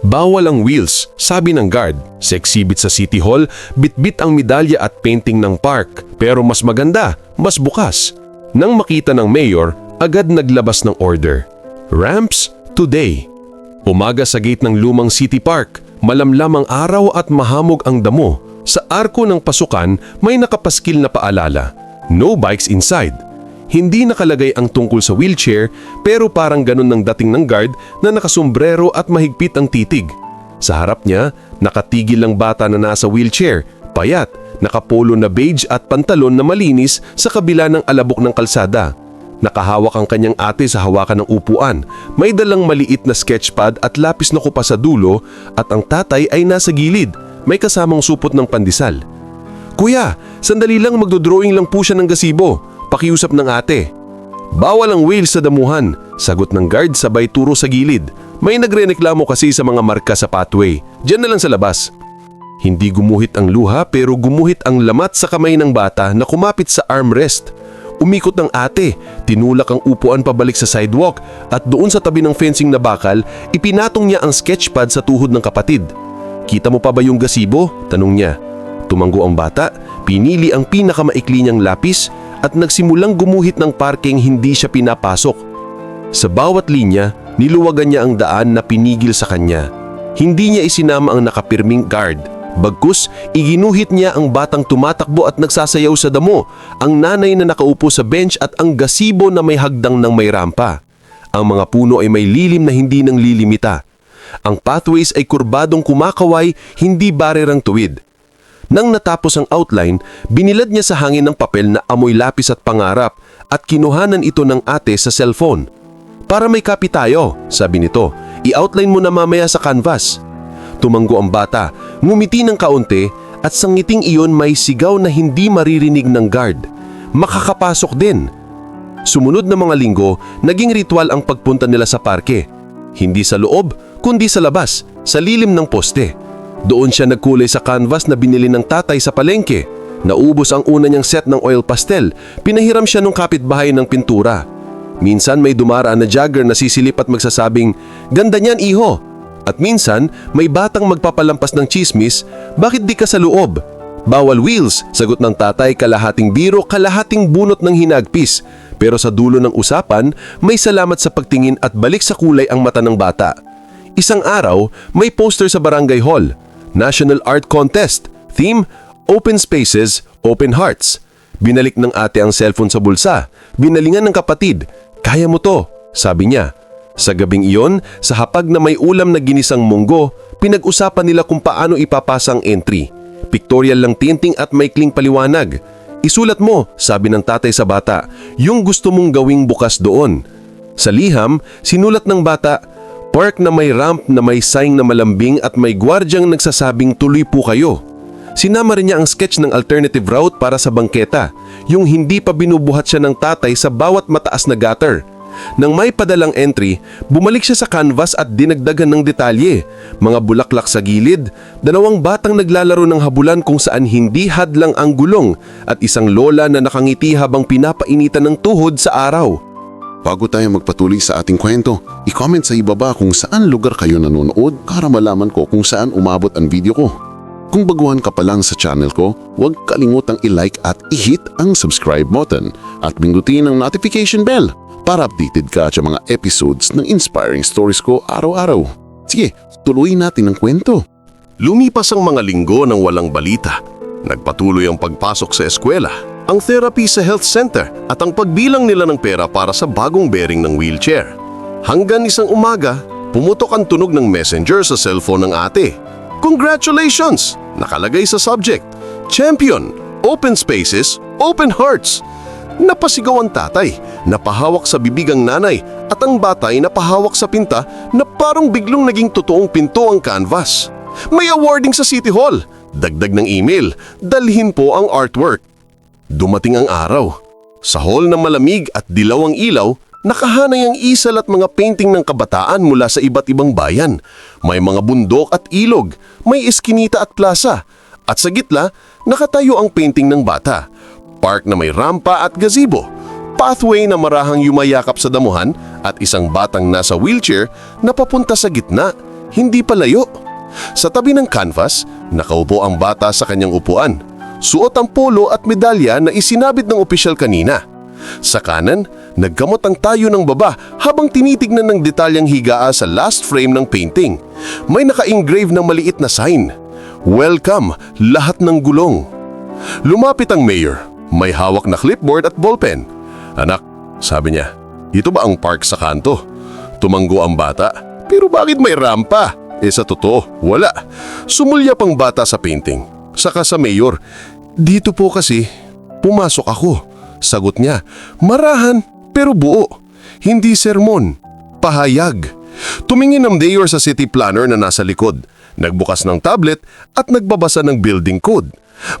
Bawal ang wheels, sabi ng guard. Sa exhibit sa City Hall, bitbit ang medalya at painting ng park. Pero mas maganda, mas bukas. Nang makita ng mayor, agad naglabas ng order. Ramps today. Umaga sa gate ng lumang City Park, malamlam ang araw at mahamog ang damo. Sa arko ng pasukan, may nakapaskil na paalala. No bikes inside. Hindi nakalagay ang tungkol sa wheelchair pero parang ganun ng dating ng guard na nakasombrero at mahigpit ang titig. Sa harap niya, nakatigil lang bata na nasa wheelchair, payat, nakapolo na beige at pantalon na malinis sa kabila ng alabok ng kalsada. Nakahawak ang kanyang ate sa hawakan ng upuan. May dalang maliit na sketchpad at lapis na kupa sa dulo at ang tatay ay nasa gilid. May kasamang supot ng pandesal. Kuya, sandali lang magdodrawing lang po siya ng gasibo. Pakiusap ng ate. Bawal ang whale sa damuhan, sagot ng guard sabay turo sa gilid. May nagrereklamo kasi sa mga marka sa pathway. Diyan na lang sa labas. Hindi gumuhit ang luha pero gumuhit ang lamat sa kamay ng bata na kumapit sa armrest. Umikot ng ate, tinulak ang upuan pabalik sa sidewalk at doon sa tabi ng fencing na bakal, ipinatong niya ang sketchpad sa tuhod ng kapatid. Kita mo pa ba yung gasibo? Tanong niya. Tumanggo ang bata, pinili ang pinakamaikli niyang lapis at nagsimulang gumuhit ng parking hindi siya pinapasok. Sa bawat linya, niluwagan niya ang daan na pinigil sa kanya. Hindi niya isinama ang nakapirming guard. Bagkus, iginuhit niya ang batang tumatakbo at nagsasayaw sa damo, ang nanay na nakaupo sa bench at ang gasibo na may hagdang ng may rampa. Ang mga puno ay may lilim na hindi nang lilimita. Ang pathways ay kurbadong kumakaway, hindi barerang tuwid. Nang natapos ang outline, binilad niya sa hangin ng papel na amoy lapis at pangarap at kinuhanan ito ng ate sa cellphone. Para may copy tayo, sabi nito, i-outline mo na mamaya sa canvas. Tumanggo ang bata, ngumiti ng kaunti at sa ngiting iyon may sigaw na hindi maririnig ng guard. Makakapasok din. Sumunod na mga linggo, naging ritual ang pagpunta nila sa parke. Hindi sa loob, kundi sa labas, sa lilim ng poste. Doon siya nagkulay sa canvas na binili ng tatay sa palengke. Naubos ang una niyang set ng oil pastel. Pinahiram siya ng kapitbahay ng pintura. Minsan may dumaraan na jogger na sisilip at magsasabing, Ganda niyan iho! At minsan may batang magpapalampas ng chismis, Bakit di ka sa loob? Bawal wheels, sagot ng tatay kalahating biro, kalahating bunot ng hinagpis. Pero sa dulo ng usapan, may salamat sa pagtingin at balik sa kulay ang mata ng bata. Isang araw, may poster sa barangay hall. National Art Contest. Theme, Open Spaces, Open Hearts. Binalik ng ate ang cellphone sa bulsa. Binalingan ng kapatid. Kaya mo to, sabi niya. Sa gabing iyon, sa hapag na may ulam na ginisang munggo, pinag-usapan nila kung paano ipapasa ang entry. Pictorial lang tinting at maikling paliwanag. Isulat mo, sabi ng tatay sa bata, yung gusto mong gawing bukas doon. Sa liham, sinulat ng bata, Park na may ramp na may sign na malambing at may gwardyang nagsasabing tuloy po kayo. Sinama rin niya ang sketch ng alternative route para sa bangketa, yung hindi pa binubuhat siya ng tatay sa bawat mataas na gutter. Nang may padalang entry, bumalik siya sa canvas at dinagdagan ng detalye. Mga bulaklak sa gilid, dalawang batang naglalaro ng habulan kung saan hindi hadlang ang gulong at isang lola na nakangiti habang pinapainitan ng tuhod sa araw. Bago tayo magpatuloy sa ating kwento, i-comment sa ibaba kung saan lugar kayo nanonood para malaman ko kung saan umabot ang video ko. Kung baguhan ka pa lang sa channel ko, huwag kalimutang i-like at i-hit ang subscribe button at bindutin ang notification bell para updated ka sa mga episodes ng inspiring stories ko araw-araw. Sige, tuloy natin ang kwento. Lumipas ang mga linggo ng walang balita. Nagpatuloy ang pagpasok sa eskwela, ang therapy sa health center at ang pagbilang nila ng pera para sa bagong bearing ng wheelchair. Hanggang isang umaga, pumutok ang tunog ng messenger sa cellphone ng ate. Congratulations! Nakalagay sa subject, Champion, Open Spaces, Open Hearts. Napasigaw ang tatay, napahawak sa bibig ang nanay at ang bata ay napahawak sa pinta na parang biglong naging totoong pinto ang canvas. May awarding sa City Hall. Dagdag ng email, dalhin po ang artwork. Dumating ang araw. Sa hall na malamig at dilaw ang ilaw, nakahanay ang isal at mga painting ng kabataan mula sa iba't ibang bayan. May mga bundok at ilog, may eskinita at plaza. At sa gitla, nakatayo ang painting ng bata. Park na may rampa at gazebo. Pathway na marahang yumayakap sa damuhan at isang batang nasa wheelchair na papunta sa gitna. hindi palayo. Sa tabi ng canvas, nakaupo ang bata sa kanyang upuan. Suot ang polo at medalya na isinabit ng opisyal kanina. Sa kanan, nagkamot ang tayo ng baba habang tinitignan ng detalyang higaa sa last frame ng painting. May naka-engrave ng maliit na sign. Welcome, lahat ng gulong. Lumapit ang mayor. May hawak na clipboard at ballpen. Anak, sabi niya, ito ba ang park sa kanto? Tumanggo ang bata. Pero bakit may rampa? Eh sa totoo, wala. Sumulya pang bata sa painting. Saka sa mayor, dito po kasi, pumasok ako. Sagot niya, marahan pero buo. Hindi sermon, pahayag. Tumingin ang mayor sa city planner na nasa likod. Nagbukas ng tablet at nagbabasa ng building code.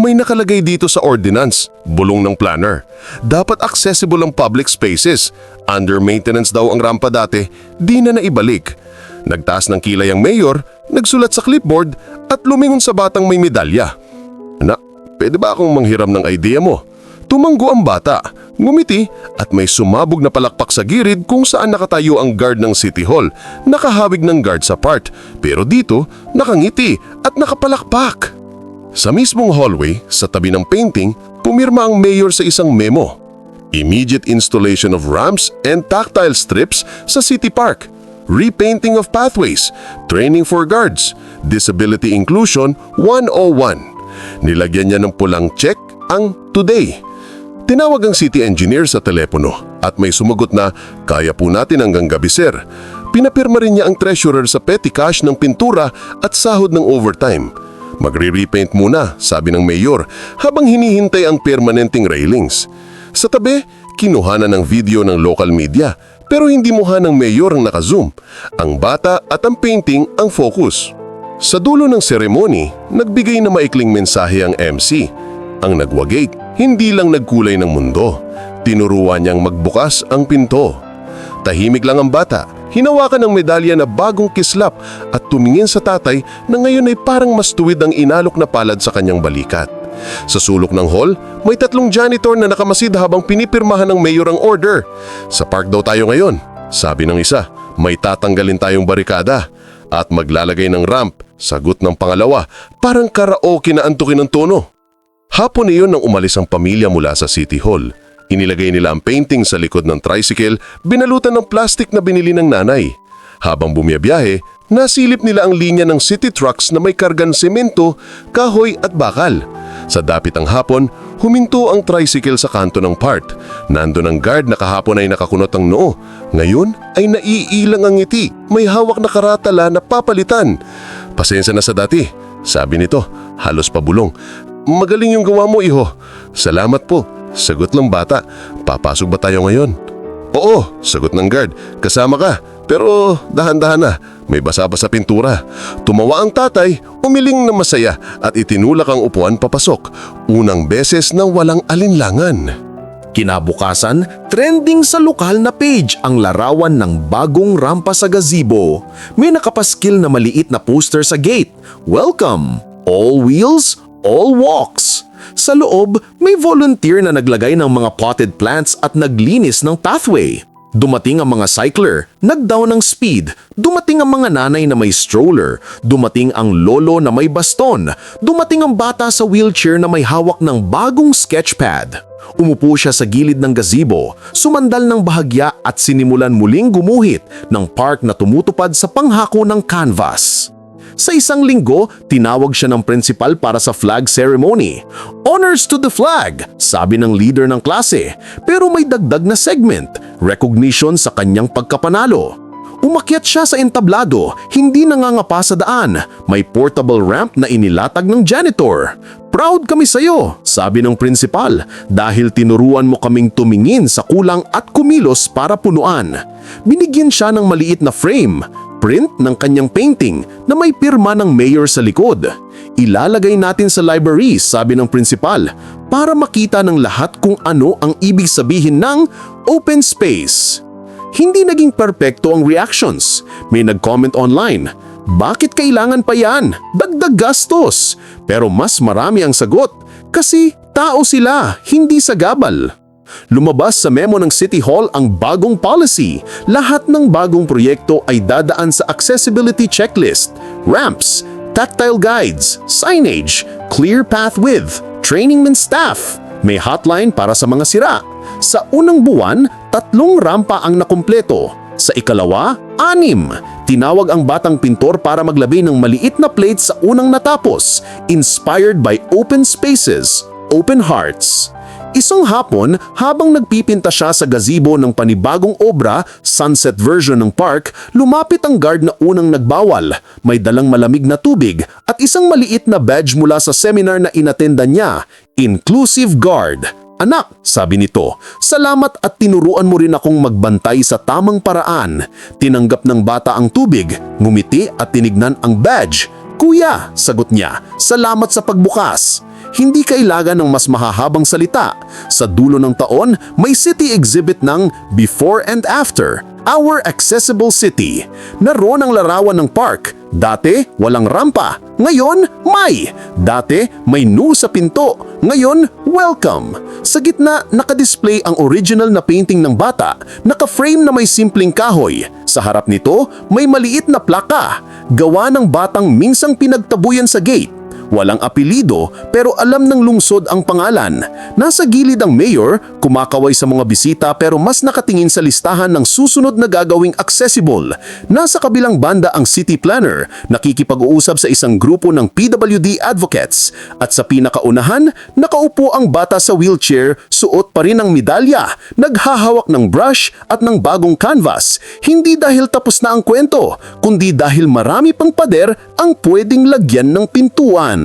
May nakalagay dito sa ordinance, bulong ng planner. Dapat accessible ang public spaces. Under maintenance daw ang rampa dati, di na naibalik. Nagtaas ng kilay ang mayor, nagsulat sa clipboard at lumingon sa batang may medalya. Na, pwede ba akong manghiram ng idea mo? Tumanggo ang bata, ngumiti at may sumabog na palakpak sa girid kung saan nakatayo ang guard ng City Hall, nakahawig ng guard sa part, pero dito nakangiti at nakapalakpak. Sa mismong hallway, sa tabi ng painting, pumirma ang mayor sa isang memo. Immediate installation of ramps and tactile strips sa City Park. Repainting of pathways, training for guards, disability inclusion 101. Nilagyan niya ng pulang check ang today. Tinawag ang city engineer sa telepono at may sumagot na kaya po natin hanggang gabi sir. Pinapirma rin niya ang treasurer sa petty cash ng pintura at sahod ng overtime. Magre-repaint muna, sabi ng mayor, habang hinihintay ang permanenteng railings. Sa tabi, kinuhanan ng video ng local media, pero hindi muha ng mayor ang nakazoom. Ang bata at ang painting ang focus. Sa dulo ng seremony, nagbigay na maikling mensahe ang MC. Ang nagwagate, hindi lang nagkulay ng mundo. Tinuruan niyang magbukas ang pinto. Tahimik lang ang bata, hinawakan ng medalya na bagong kislap at tumingin sa tatay na ngayon ay parang mas tuwid ang inalok na palad sa kanyang balikat. Sa sulok ng hall, may tatlong janitor na nakamasid habang pinipirmahan ng mayor ang order. Sa park daw tayo ngayon, sabi ng isa, may tatanggalin tayong barikada at maglalagay ng ramp, sagot ng pangalawa, parang karaoke na antukin ng tono. Hapon iyon nang umalis ang pamilya mula sa City Hall. Inilagay nila ang painting sa likod ng tricycle, binalutan ng plastic na binili ng nanay. Habang bumiyabiyahe, nasilip nila ang linya ng city trucks na may kargan semento, kahoy at bakal. Sa dapit ng hapon, huminto ang tricycle sa kanto ng part. Nandun ang guard na kahapon ay nakakunot ang noo. Ngayon ay naiilang ang ngiti, may hawak na karatala na papalitan. Pasensya na sa dati, sabi nito, halos pabulong. Magaling yung gawa mo, iho. Salamat po. Sagot ng bata. Papasok ba tayo ngayon? Oo, sagot ng guard. Kasama ka. Pero dahan-dahan na. May basa pa sa pintura. Tumawa ang tatay, umiling na masaya at itinulak ang upuan papasok. Unang beses na walang alinlangan. Kinabukasan, trending sa lokal na page ang larawan ng bagong rampa sa gazebo. May nakapaskil na maliit na poster sa gate. Welcome! All wheels, all walks. Sa loob, may volunteer na naglagay ng mga potted plants at naglinis ng pathway. Dumating ang mga cycler, nagdown ng speed. Dumating ang mga nanay na may stroller. Dumating ang lolo na may baston. Dumating ang bata sa wheelchair na may hawak ng bagong sketchpad. Umupo siya sa gilid ng gazebo, sumandal ng bahagya at sinimulan muling gumuhit ng park na tumutupad sa panghako ng canvas. Sa isang linggo, tinawag siya ng principal para sa flag ceremony. Honors to the flag, sabi ng leader ng klase. Pero may dagdag na segment, recognition sa kanyang pagkapanalo. Umakyat siya sa entablado, hindi nangangapa sa daan. May portable ramp na inilatag ng janitor. Proud kami sa'yo, sabi ng principal, dahil tinuruan mo kaming tumingin sa kulang at kumilos para punuan. Binigyan siya ng maliit na frame, print ng kanyang painting na may pirma ng mayor sa likod. Ilalagay natin sa library, sabi ng principal, para makita ng lahat kung ano ang ibig sabihin ng open space. Hindi naging perpekto ang reactions. May nag-comment online, bakit kailangan pa yan? Dagdag gastos. Pero mas marami ang sagot kasi tao sila, hindi sa gabal. Lumabas sa memo ng City Hall ang bagong policy. Lahat ng bagong proyekto ay dadaan sa accessibility checklist, ramps, tactile guides, signage, clear path width, training ng staff. May hotline para sa mga sira. Sa unang buwan, tatlong rampa ang nakumpleto. Sa ikalawa, anim. Tinawag ang batang pintor para maglabi ng maliit na plate sa unang natapos, inspired by open spaces, open hearts. Isang hapon, habang nagpipinta siya sa gazebo ng panibagong obra, sunset version ng park, lumapit ang guard na unang nagbawal. May dalang malamig na tubig at isang maliit na badge mula sa seminar na inatenda niya, Inclusive Guard. Anak, sabi nito, salamat at tinuruan mo rin akong magbantay sa tamang paraan. Tinanggap ng bata ang tubig, ngumiti at tinignan ang badge. Kuya, sagot niya, salamat sa pagbukas. Hindi kailangan ng mas mahahabang salita. Sa dulo ng taon, may city exhibit ng Before and After, Our Accessible City. Naroon ang larawan ng park. Dati, walang rampa. Ngayon, may. Dati, may nu sa pinto. Ngayon, welcome. Sa gitna, nakadisplay ang original na painting ng bata, naka-frame na may simpleng kahoy. Sa harap nito, may maliit na plaka, gawa ng batang minsang pinagtabuyan sa gate. Walang apelido pero alam ng lungsod ang pangalan. Nasa gilid ang mayor, kumakaway sa mga bisita pero mas nakatingin sa listahan ng susunod na gagawing accessible. Nasa kabilang banda ang city planner, nakikipag-uusap sa isang grupo ng PWD advocates. At sa pinakaunahan, nakaupo ang bata sa wheelchair, suot pa rin ang medalya, naghahawak ng brush at ng bagong canvas. Hindi dahil tapos na ang kwento, kundi dahil marami pang pader ang pwedeng lagyan ng pintuan.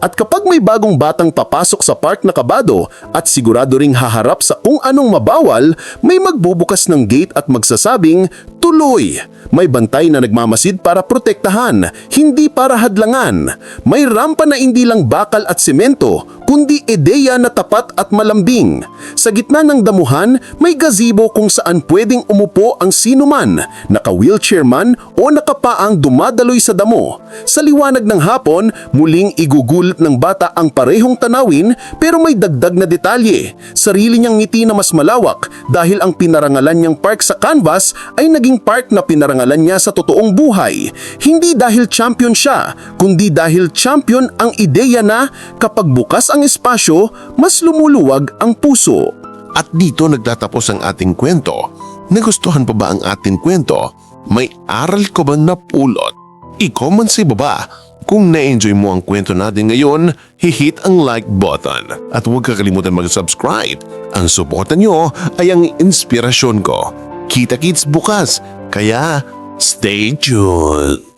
At kapag may bagong batang papasok sa park na kabado at sigurado ring haharap sa kung anong mabawal, may magbubukas ng gate at magsasabing, Tuloy! May bantay na nagmamasid para protektahan, hindi para hadlangan. May rampa na hindi lang bakal at semento, kundi ideya na tapat at malambing. Sa gitna ng damuhan, may gazebo kung saan pwedeng umupo ang sinuman, naka-wheelchair man o nakapaang dumadaloy sa damo. Sa liwanag ng hapon, muling igugulat ng bata ang parehong tanawin pero may dagdag na detalye. Sarili niyang ngiti na mas malawak dahil ang pinarangalan niyang park sa canvas ay naging park na pinarangalan niya sa totoong buhay. Hindi dahil champion siya, kundi dahil champion ang ideya na kapag bukas ang espasyo, mas lumuluwag ang puso. At dito nagtatapos ang ating kwento. Nagustuhan pa ba ang ating kwento? May aral ko bang napulot? I-comment sa baba. Kung na-enjoy mo ang kwento natin ngayon, hihit ang like button. At huwag kakalimutan mag-subscribe. Ang suporta nyo ay ang inspirasyon ko. Kita-kits bukas, kaya stay tuned!